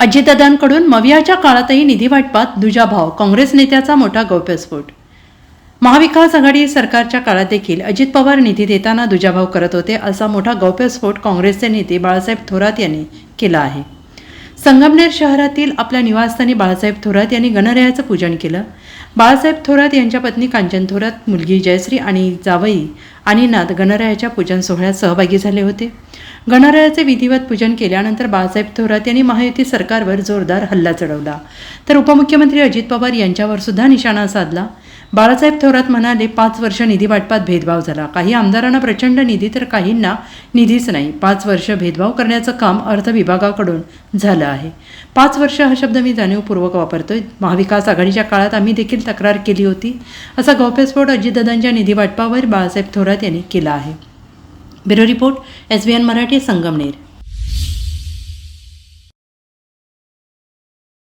अजितदादांकडून मवियाच्या काळातही निधी वाटपात दुजाभाव काँग्रेस नेत्याचा मोठा गौप्यस्फोट. महाविकास आघाडी सरकारच्या काळात देखील अजित पवार निधी देताना दुजाभाव करत होते असा मोठा गौप्यस्फोट काँग्रेसचे नेते बाळासाहेब थोरात यांनी केला आहे. संगमनेर शहरातील आपल्या निवासस्थानी बाळासाहेब थोरात यांनी गणरायाचं पूजन केलं. बाळासाहेब थोरात यांच्या पत्नी कांचन थोरात मुलगी जयश्री आणि जावई आणि नाथ गणरायाच्या पूजन सोहळ्यात सहभागी झाले होते. गणरायाचे विधिवत पूजन केल्यानंतर बाळासाहेब थोरात यांनी महायुती सरकारवर जोरदार हल्ला चढवला. तर उपमुख्यमंत्री अजित पवार यांच्यावर सुद्धा निशाणा साधला. बाळासाहेब थोरात म्हणाले पाच वर्ष निधी वाटपात भेदभाव झाला. काही आमदारांना प्रचंड निधी तर काहींना निधीच नाही. पाच वर्ष भेदभाव करण्याचं काम अर्थ विभागाकडून झालं आहे. पाच वर्ष हा शब्द मी जाणीवपूर्वक वापरतोय. महाविकास आघाडीच्या काळात आम्ही देखील तक्रार केली होती. असा गौप्यस्फोट अजितदादांच्या निधी वाटपावर बाळासाहेब थोरात यांनी केला आहे. Bureau report S B N Marathi Sangamner.